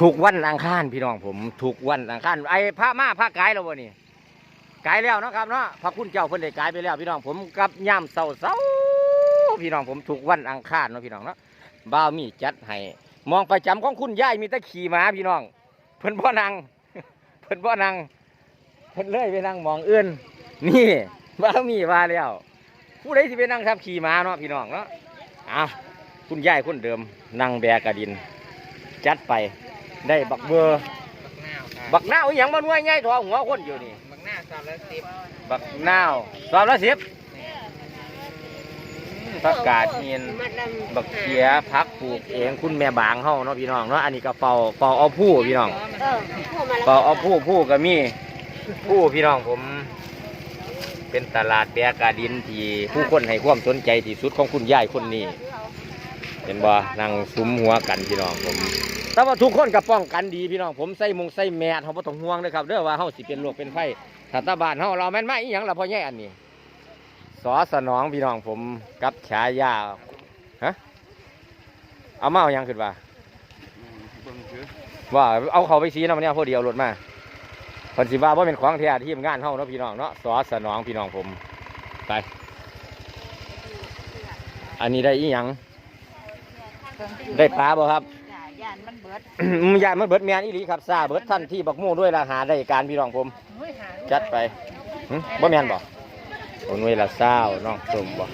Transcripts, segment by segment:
ทุกวันอังคารพี่น้องผมทุกวันอังคารไอ้พระมาพระกายแล้ววะนี่กายแล้วนะครับเนาะพระคุณเจ้าเพิ่นได้กายไปแล้ว พี่น้องผมกับย่ามเสาเสาพี่น้องผมทุกวันอังคารเนาะพี่น้องเนาะบ่าวมีจัดให้มองประจำของคุณยายมีแต่ขี่ม้าพี่น้อง เพิ่นบ่นั่งเพิ่นบ่นั่งเพิ่นเลื่อยไปนั่งมองเอื้นนี่บ่าวมีว่าแล้ว ผู้ใดที่ไปนั่งทับขี่ม้าเนาะพี่น้องเนาะอ้าวคุณยายคนเดิมนั่งแบกกระดิน จัดไป ได้บักเบอร์บักนาวบักหน้าวอหย่างมันวยง่ายทอหัวคนอยู่นี่ บักนาวสามร้อยสิบบักหน้าวสามละสิบผักกาดเนียนบักเขียพักปลูกเองคุณแม่บางเฮาเนาะพี่น้องเนาะอันนี้ก็เป่าเป่าเอาผู้พี่น้อง เออพวกมันเป่าเอาผู้ผู้ก็มีผู้พี่น้องผม เป็นตลาดแบกกาดินที่ผู้คนให้ความสนใจที่สุดของคุณยายคนนี้ เห็นบ่นั่งซุ้มหัวกันพี่น้องผม แต่ว่าทุกคนก็ป้องกันดีพี่น้องผมใส่มงใส่แมสเขาบ่ต้องห่วงเลยครับเด้อว่าเฮาสิเป็นโรคเป็นไข้ถ้าตาบานเฮาเราแม่นมาอีหยังล่ะพ่อแย่อันนี้สอสนองพี่น้องผมกับฉายาฮะเอามาเอาหยังขึ้นว่าว่าเอาเขาไปซีนำเนี่ยพอดีเอารถมาเพิ่นสิว่าบ่เป็นของแท้ทีมงานเฮาเนาะพี่น้องเนาะสอสนองพี่น้องผมไปอันนี้ได้อีหยังได้ปลาบ่ครับานมันเบิดอืมยายมันเบิดแมนอีหลีครับซาเบิดท่านที่บักมู่ด้วยราหาได้การพี่น้องผมจัดไปหึบ่แมนบ่โอ้หน่วยละเศร้าน้องสมบ่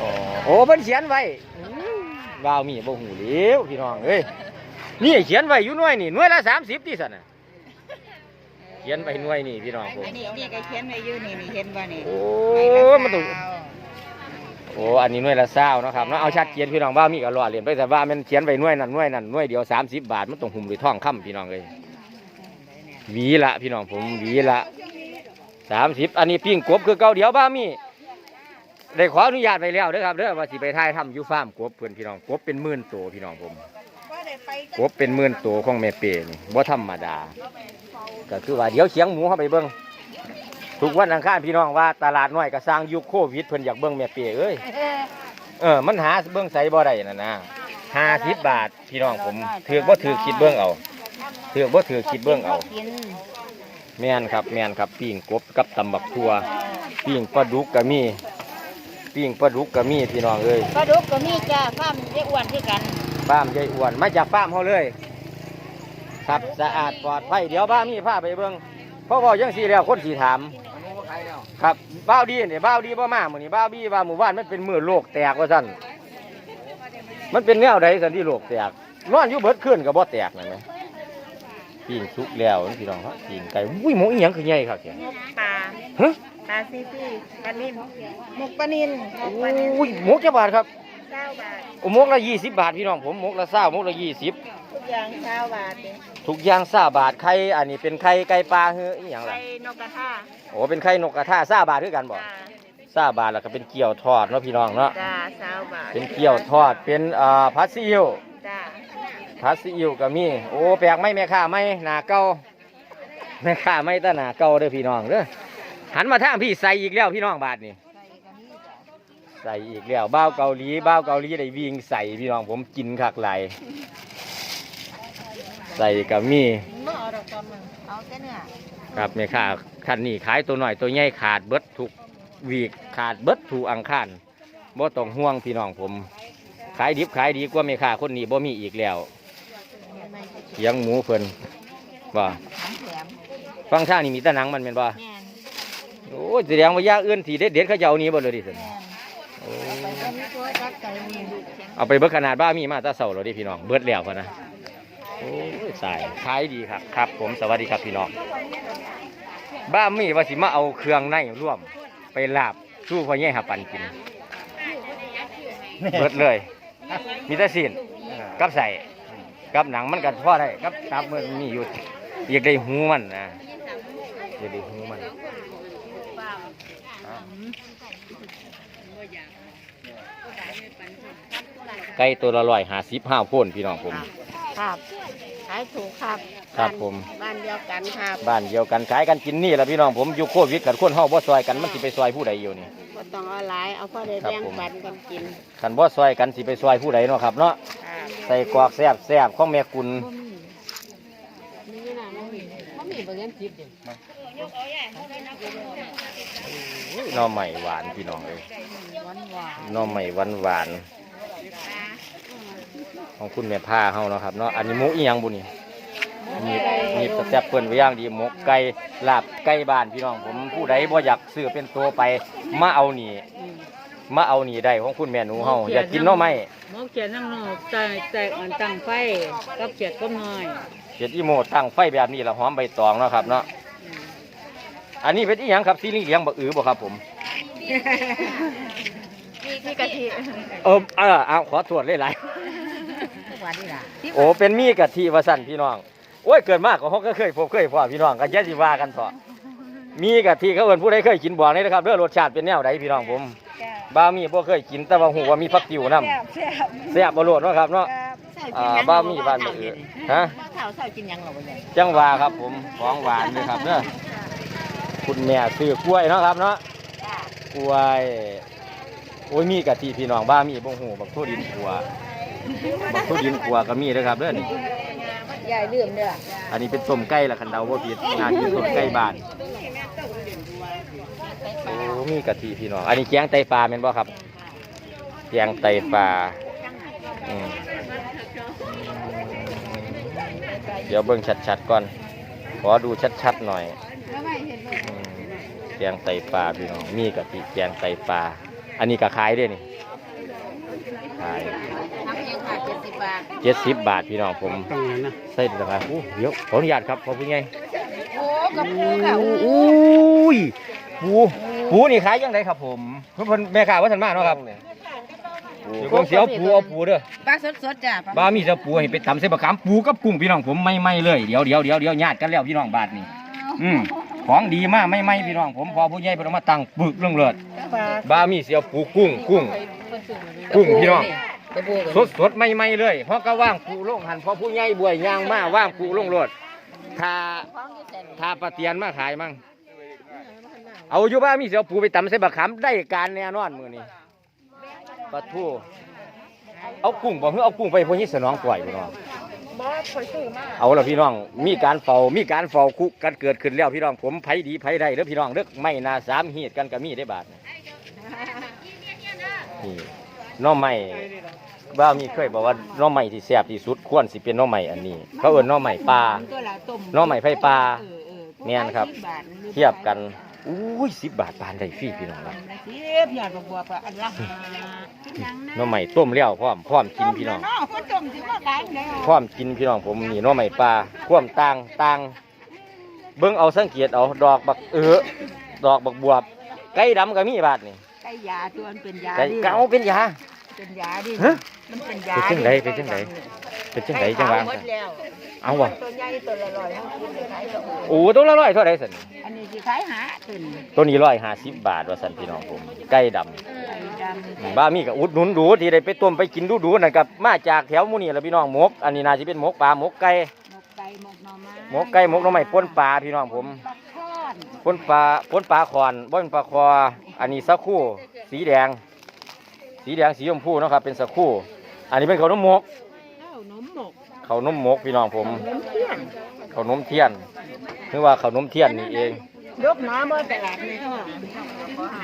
อ๋อโอ้เพิ่นเขียนไว้อืมว้าวมีบ่หูเหลียวพี่น้องเอ้ยนี่เขียนไว้อยู่หน่วยนี่หน่วยละ30ที่สั่นน่ะเขียนไว้หน่วยนี่พี่น้องผม อันนี้นี่ก็เขียนไว้อยู่นี่นี่เห็นบ่นี่โอ้มันต้อง โอ้อันนี้หน่วยละเศร้าเนาะครับเนาะเอาชัดเจนพี่น้องว่ามีก็รอเรียนไปแต่ว่ามันเขียนไว้หน่วยนั้นหน่วยนั้นหน่วยเดียว30บาทมันต้องหุ่มด้วยทองคำพี่น้องเอ้ยหวีละพี่น้องผมหวีละสามสิบอันนี้ปิ้งกบคือเก่าเดียวบ้ามีได้ขออนุญาตไปแล้วเด้อครับเด้อว่าสิไปถ่ายทำอยู่ฟาร์มกบเพื่อนพี่น้องกบเป็นหมื่นตัวพี่น้องผมกบเป็นหมื่นตัวของแม่เปนี่บ่ธรรมดา ก็คือว่าเดี๋ยวเชียงหมูเข้าไปเบิ้ง ทุกวันอังคารพี่น้องว่าตลาดน้อยก็สร้างยุคโควิดเพิ่นอยากเบิ้งแม่เปเอ้ยเออมันหาเบิ้งใส่บ่ได้น่ะนะห้าสิบบาทพี่น้องผมถือบ่ถือคิดเบิ้งเอาถือบ่ถือคิดเบิ้งเอากินแม่นครับแม่นครับปิ้งกบกับตำบักทั่วปิ้งปลาดุกก็มีปิ้งปลาดุกก็มีพี่น้องเอ้ยปลาดุกก็มีจ้าฟาร์มเรียกอ้วนคือกันฟาร์มยายอ้วนมาจากฟาร์มเขาเลย ครับสะอาดปลอดภัยเดี๋ยวบ้ามีพาไปเบิ่ง เพราะว่ายังสีแล้วคนสีถามอันนี้ว่าขายแล้วครับบ้าวดีเนี่ยบ้าวดีบ่มาหมื้อนี้บ้าวดีว่าหมู่บ้านมันเป็นมือโลกแตกว่าซั่นมันเป็นแนวใดสันที่โลกแตกนอนอยู่เบิดคืนก็บ่แตกนั่นแหมปิ้งสุกแล้วนี่พี่น้องครับปิ้งไก่อุ้ยหมูอีหยังคือใหญ่ครับแกมุกปลาฮะปลาซีซีปลานิ่มมุกปลานินมุกปลานินอุ้ยหมกจะบาทครับเก้าบาทโอ้หมกละยี่สิบบาทพี่น้องผมหมกละเศร้าหมกละยี่สิบทุก อย่างเก้าบาทเองทุกอย่างซาบาทไข่อันนี้เป็นไข่ไก่ปลาเฮ้ออีหยังล่ะไข่นกกระทาโอ้เป็นไข่นกกระทาซาบาทคือกันบ่จ้าซาบาทแล้วก็เป็นเกี๊ยวทอดเนาะพี่น้องเนาะจ้าเก้าบาทเป็นเกี๊ยวทอดเป็นเอ่อผัดซีอิ๊วจ้าผัดซีอิ๊วก็มีโอ้แปลกไหมแม่ค้าไหมหน้าเก่าแม่ค้าไหมแตาหน้าเก่าเด้อพี่น้องเด้อหันมาทางพี่ใส่อีกแล้วพี่น้องบาทนี่ใส่อีกแล้วบ้าวเกาหลีบ้าวเกาหลีได้วิ่งใส่พี่น้องผมกินคักไหลาย ใส่ก็มีเอาแต่เนื้อครับแม่ค้าคันนี้ขายตัวหน่อยตัวใหญ่ขาดเบิดทุกวีกขาดเบิดถูกอังคารบ่ต้องห่วงพี่น้องผม ขายดิบขายดีกว่าแม่ค้าคนนี้บ่มีอีกแล้วเลี้ยังหมูเพิ่นว่าทั้งแถมฟังท่างนี่มีแตะนังมันแม่นบ่แม่นโอ้ยแสดงว่าอยางอื่นที่เด็ดเด็ดๆเขาจะเอานี้บ่เลยดิซั่นแม่นโอ้ไปก็มีตัวจักไก่มีลูกแข็งเอาไปเบิดขนาดบ้ามีมาแตาเสาแล้วดิพี่น้องเบิดแล้วพะนะโอ้ยสายขายดีครับครับ ผมสวัสดีครับพี่น้องบ้ามีว่าสิมาเอาเครื่องในร่วม ไปลาบสู้พ่อแย่หาปันกินเบิดเลย มีแต่สินกับใส่กับหนังมันกันพ่อได้กับตับมันมีอยู่อยากได้หูมันนะอยากได้หูมันไก่ตัวละร้อยหาสิบห้าพ่นพี่น้องผมครับ ขายถูกครับครับผม บ้านเดียวกันครับบ้านเดียวกันขายกันกินนี่แหละพี่น้องผมอยู่โควิดกันคนเฮาบ่ซอยกันมันสิไปซอยผู้ใดอยู่นี่ ก็ต้องเอาหลายเอาพอได้ครับแบ่งผม ปันกันกินคันบ่ซอยกันสิไปซอยผู้ใดเนาะครับเนาะครับใส่กรอกแซ่บแซ่บของแม่กุลหน่อใหม่หวานพี่น้องเลยหน่อใหม่หวานหวานๆ ของคุณแม่ผ้าเฮาเนาะครับเนาะอันนี้หมุกอีหยังบุนี่มีมีสแต็ปเปิ้นไว้อย่างดีหมกไก่ลาบไก่บ้านพี่น้องผมผู้ใดบ่อยากซื้อเป็นตัวไปมาเอานี่มาเอานี่ได้ของคุณแม่หนูเฮาอยากกินหน่อไม้หมอเขียนนั่งนอกแต่แต่อันตั้งไฟกับเขียดก็น้อยเห็ดอีโมตั้งไฟแบบนี้ละหอมใบตองเนาะครับเนาะอันนี้เป็นอีหยังครับซีรีส์เลี้ยงบะอือบ่ครับผมมีกะทิเออเออเอาขอตรวจหลาย ๆโอ้เป็นมีกะทิว่าสั่นพี่น้องโอ้ยเกิดมากก็เขาก็เคยพบเคยพอพี่น้องก็แย่สิว่ากันต่อมีกะทิเขาเอิ้นผู้ใดเคยกินบอกเลยนะครับเรื่องรสชาติเป็นแนวใดพี่น้องผมบ้ามีบ่เคยกินแต่ว่าหูว่ามีผักติ๋วนํแซ่บแซ่บแซ่บบ่โลดเนาะครับเนาะอ่าบ้ามีบ้านบะอือฮะข้าวเช้ากินยังหรอวะเนี่ยจังหวาครับผมของหวานเลยครับเนาะคุณแม่ซื้อกล้วยเนาะครับเนาะกล้วยโอ้ยมีกะทิพี่น้องบ้ามีบ่หูบักทั่วดินขัว บักทั่วดินขัวก็มีเด้อครับเด้อนี่ยายลืมเด้ออันนี้เป็นต้มไก่ละคันเดาบ่ผิดงานกินต้มไก่บ้านโอ้มีกะทิพี่น้องอันนี้แกงไตปลาแม่นบ่ครับแกงไตปลาอืมเดี๋ยวเบิ่งชัดๆก่อน ขอดูชัดๆหน่อยอืมแกงไตปลาพี่น้องมีกะทิแกงไตปลาอันนี้ก็ขายด้วยนี่ขายทำเองค่ะ เจ็ดสิบบาทเจ็ดสิบบาทพี่น้องผมใส่ราคาอู้เดี๋ยวขออนุญาตครับขอพูดไงโอ้กับปูค่ะอู้ยปูปูนี่ขายยังไงครับผมเพิ่นแม่ค้าว่าทันมากเนาะครับเดี๋ยวผมเสียวปูเอาปูเด้อปลาสดๆจ้ะบ้ามีเสียวปูให้ไปตำเส้นบะขามปูกับกุ้งพี่น้องผมไม่ไม่เลยเดี๋ยวเดี๋ยวเดี๋ยวเดี๋ยวญาติกันแล้วพี่น้องบาทนี่อืมของดีมากไม่ไม่พี่น้องผมพอผู้ใหญ่เพิ่นเอามาตั้งปึกเรื่องเลิศบ้ามีเสียวปูกุ้งกุ้งกุ้งพี่น้อง สดสดไม่ไม่เลยเพราะก็ว่างปูลงหันเพราะผู้ใหญ่บวยยางมาว่างปูลงรถถ้าถ้าปลาเตียนมาขายมั่งเอาอยู่บ้านมีเสียวปูไปตำใส่บะขามได้การแน่นอนมือนี้ปลาทูเอากุ้งบอกเพื่อเอากุ้งไปพวกนี้สนองปล่อยพี่น้องเอาละพี่น้องมีการเฝ้ามีการเฝ้าคุกกันเกิดขึ้นแล้วพี่น้องผมไผดีไผได้เด้อพี่น้องเด้อไม่นาสามหีดกันก็มีได้บาทนี่ หน้อไม้บ้ามีเคยบอกว่าหน้อไม้ที่แซ่บที่สุดควรสิเป็นหน้อไม้อันนี้ เขาเอิ้นหน้อไม้ปลาตัวละต้มหน้อไม้ไฟปลาแม่นครับ เทียบกันอุ้ยสิบบาทปานได้ฟรีพี่น้องครับสิบยอดบัวปลาอันละห้าหน้อไม้ต้มแล้วพร้อมพร้อมกินพี่น้องเนาะคนต้มสิว่าขายได้พร้อมกินพี่น้องผมนี่หน้อไม้ปลาความต่างต่างเบิ่งเอาสังเกตเอาดอกบักเออดอกบักบวบไก่ดำก็มีบาทนี่ ไก่ยาตัวมันเป็นยาไก่ดิเก่าเป็นยา เป็นยาดิฮะมันเป็นยาเป็นจังไดเป็นจังได เป็นจังไดจังหวะหมดแล้วเอาวะตัวใหญ่ตัวละร้อยทั้งคู่เลยขายตัวอื่นโอ้ตัวละร้อยเท่าไหร่สันอันนี้สิขายหาตุนตัวนี้ร้อยห้าสิบบาทว่าสันพี่น้องผมไก่ดำไก่ดำบ้ามีกับอุดหนุนดูที่ได้ไปต้มไปกินดูดูนั่นกับมาจากแถวหมูนี่แหละพี่น้องหมกอันนี้น่าจะเป็นหมกปลาหมกไก่หมกไก่หมกหน่อไม้หมกไก่หมกหน้ำไม้ป่นปลาพี่น้องผม ปลาทอด ป่นปลาป่นปลาคอนบ่เป็นปลาคออันนี้สักคู่ สีแดง สีแดงสีชมพูเนาะครับ เป็นสักคู่ อันนี้เป็นข้าวนมหมกข้าวนมหมกข้าวนมหมกพี่น้องผมนมเทียนข้าวนมเทียนคือว่าข้าวนมเทียนนี่เองยกหน้าบ่ตลาดนี่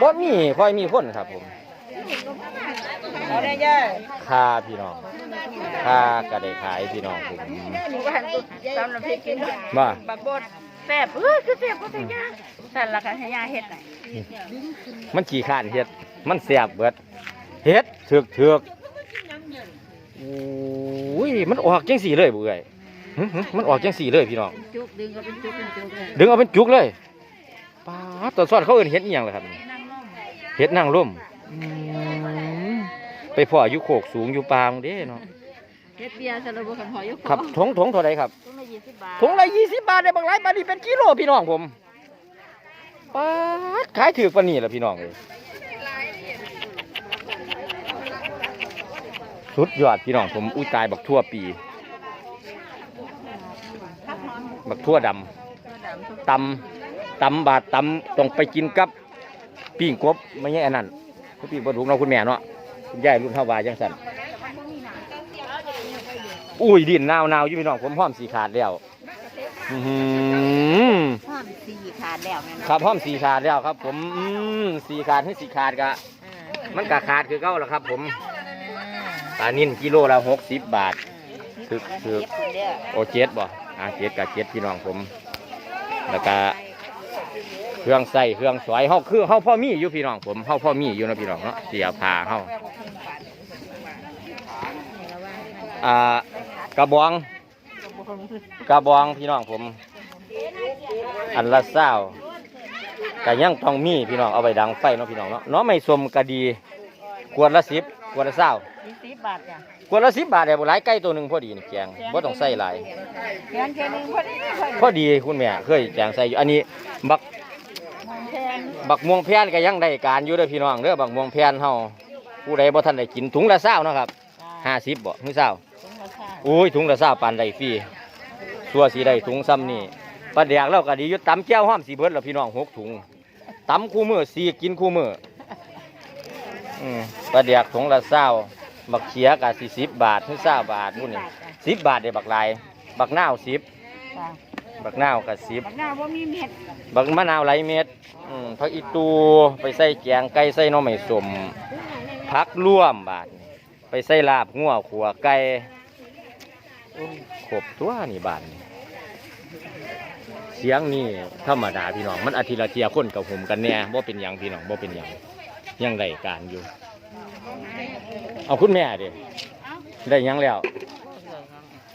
บ่มีค่อยมีคนครับผมเอาได้ย่าค่าพี่น้องค่าก็ได้ขายพี่น้องผมหนูก็หันตุ๊ตำน้ำพริกกินว่าบักบด แซ่บเออคือแซ่บก็แต่ย่าสั่นละค่ะให้ย่าเฮ็ดหน่อยมันขี้ข้านเฮ็ด มันแสบเบิดเฮ็ดเถือกเถือกโอ้ยมันออกจังสี่เลยบุ้ยหึหึมันออกจังสี่เลยพี่น้องจุกดึงก็เป็นจุกเป็นจุกเลยดึงเอาเป็นจุกเลยป้าดตอนซ่อนเขาเอิ้นเฮ็ดอีหยังล่ะครับนั่งลงเฮ็ดนางร่มอืมไปพ่ออยู่โคกสูงอยู่ปางเด้เนาะเฮ็ดเบียร์สรุปว่าคันหอยยกครับถงถงเท่าไรครับถุงละ ยี่สิบบาทถุงละยี่สิบบาทได้บางหลายบาทนี่เป็นกิโลพี่น้องผมป้าดขายถือปานนี้ล่ะพี่น้องเลยสุดยอดพี่น้องผมอุ้ยตายบักทั่วปี บักทั่วดำตำตำบาดตำต้องไปกินกับปิ้งกบไม่ใช่อันนั้นคือปิ้งปลาดุกเนาะคุณแม่เนาะคุณยายรุ่นเท่าบาจังสัน อุ้ยดินนาวๆอยู่พี่น้องผมพร้อมสีขาดแล้วอื้อหือมห้อมสีขาดแล้วแม่นครับห้อมสีขาดแล้วครับ ผมอืมสีขาดให้สีขาดกะมันกะขาดคือเก้าแล้วครับ ผมปลานิ่นกิโลละหกสิบบาทคือคือเก็บคนเด้อโอเจ็ดบ่อ่าเจ็ดกับเจ็ดพี่น้องผม แล้วก็เครื่องใส่เครื่องสวยเฮาคือเฮาพ่อมีอยู่พี่น้องผมเฮาพ่อมีอยู่เนาะพี่น้องเนาะเสียผ้าเฮาอ่า กระบองกระบองพี่น้องผม อันละเศร้าก็ยังต้องมีพี่น้องเอาไปดังไฟเนาะพี่น้องเนาะเนาะไม่สมก็ดีขวดละสิบขวดละเศร้ายี่สิบบาทจ้ะขวดละสิบบาทแต่บ่หลายไก่ตัวหนึ่งพอดีนี่แกงบ่ต้องใส่หลายแค่นแค่นึงพอดีพอดีพอดีคุณแม่เคยแกงใส่อยู่อันนี้บักมองแพงบักม่วงแพนก็ยังได้การอยู่เด้อพี่น้องเด้อบักม่วงแพนเฮาผู้ใดบ่ทันได้กินถุงละเศร้าเนาะครับห้าสิบบ่ถึงเศร้า ถุงละค่ะอุ้ยถุงละเศร้าปานได้ฟรีสัวสีได้ถุงซ้ำนี่ปลาแดกเราก็ดีอยู่ตำแก้วห้อมสีเบิดแล้วพี่น้องหกถุงตำคู่มือสีกินคู่มืออืมปลาแดกถุงละเศร้าบักเขียก็สี่สิบบาทถึงเศร้าบาทนู่นนี่สิบบาทเด้บักลายบักนาวสิบจ้ะบักนาวก็สิบบักหน้าว่ามีเม็ดบักมะนาวไหลเม็ดอืมผักอีตูไปใส่แกงไก่ใส่หน่อไม้สมผักร่วมบาทนี่ไปใส่ลาบงัวขัวไก่ โอ้ยครบตัวนี่บาทนี่เสียงนี่ธรรมดาพี่น้อง มันอาทิตย์ละเทียคนกับผมกันแน่บ่เป็นหยังพี่น้องบ่เป็นหยังยังได้การอยู่ เอาคุณแม่ดิได้หยังแล้ว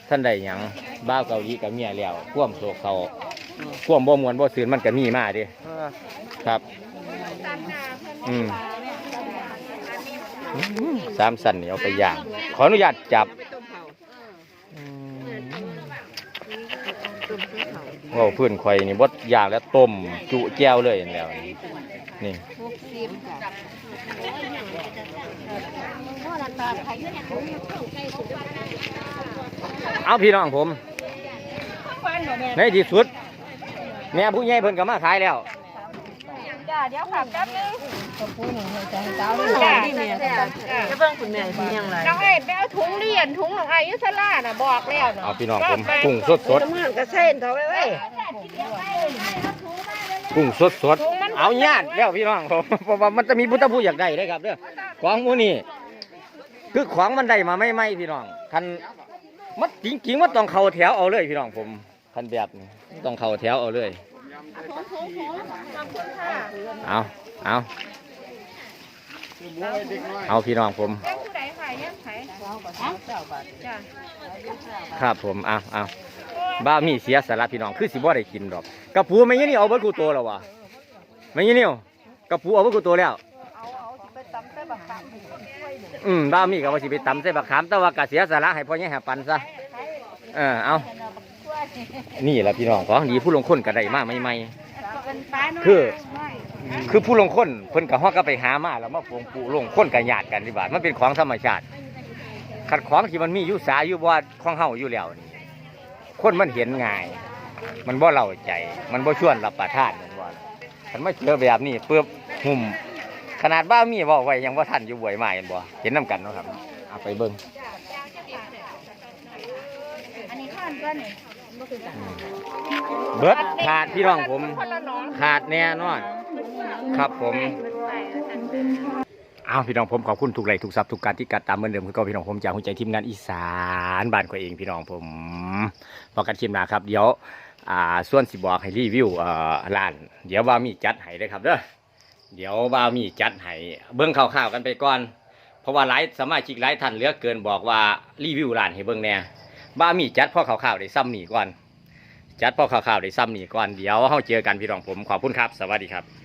ท่านได้หยังบ้าวเกาหลีกับเมียแล้วพ่วมโศกเขาควมบ่มวนบ่ซื่นมันก็มีมาดิครับ อืมอืมสามสันนี่เอาไปย่าง ขออนุญาตจับ เราพื้นไข่นี่บดยางแล้วต้มจุแก้วเลยนั่นแล้วนี่นี่เอาพี่น้องผมในที่สุด แม่ผู้ใหญ่เพิ่นก็มาขายแล้วเดี๋ยวขับแป๊บนึง จ้าที่เมียจะเบิ่งคุณแม่เป็นยังไงน้องไอ้ไปเอาถุงเรียนถุงของไอ้ยุสลาน่ะบอกแล้วเนาะเอาพี่น้องผมกุ้งสดสดมันก็เส้นเท่าไว้เว้ยๆกุ้งสดสดๆเอาญาติแล้วพี่น้องผมเพราะว่ามันจะมีพุทธผู้อยากได้เลยครับเด้อของหมูนี่คือของมันได้มาไม่ไม่พี่น้องคันมันจริงๆมันต้องเข้าแถวเอาเลยพี่น้องผมคันแบบนี้ต้องเข้าแถวเอาเลยเอาเอา เอาพี่น้องผมแก้ผู้ใดขายยังขายจ้ะครับผมเอาเอาบ้ามีเสียสาระพี่น้องคือสิบ่ได้กินดอกกระปูไม่ยี่นี่เอาเบิดกูโตแล้ววะไม่ยี่นี่กระปูเอาเบิดกูโตแล้วเอาเอาสิไปตำใส่บักขามช่วยหนึ่งอืมบ้ามีก็ว่าสิไปตำใส่บักขามแต่ว่ากะเสียสาระให้พ่อใหญ่หาปันซะเออเอานี่แหละพี่น้องของดีผู้ลงคนก็ได้มาใหม่เป็นปลาน้อยคือน้อยๆ คือผู้ลงคนเพิ่นก็ฮอกก็ไปหามาแล้วมาปลูกปูลงคนกันญาติกันดีบาดมันเป็นของธรรมชาติขัดของที่มันมีอยู่สาอยู่บ่ของเฮาอยู่แล้วนี่คนมันเห็นง่าย มันบ่เล่าใจ มันบ่ชวนรับประทานมันว่าคันมาเจอแบบนี้เปื้อบหุ่มขนาดบ้ามีเว้าไว้ยังบ่ทันอยู่บ่อยมาเห็นบ่เห็นนํกันเนาะครับเอาไปเบิ่งอันนี้ข้านก็นี่เบิดขาดพี่น้องผมคนละหน้องขาดแน่นอน ครับผมอ้าวพี่น้องผมขอบคุณทุกไลค์ทุกซับทุกการที่กัดตามเหมือนเดิมคือก็พี่น้องผมจากหัวใจทีมงานอีสานบ้านก็เองพี่น้องผมพอกันคลิปหน้าครับเดี๋ยวอ่าส่วนสิบอกให้รีวิวอ่อร้าน เดี๋ยวบ่ามีจัดให้เลยครับเด้อเดี๋ยวบ่ามีจัดให้เบิ้งข่าวๆกันไปก่อน เพราะว่าหลายสมาชิกหลายท่านเหลือเกินบอกว่ารีวิวร้านให้เบิ้งแน่บ่ามีจัดพ่อข่าวๆได้ซ้ำหนีก่อน จัดพ่อข่าวๆได้ซ้ำหนีก่อนเดี๋ยวเฮาเจอกันพี่น้องผมขอบคุณครับ สวัสดีครับ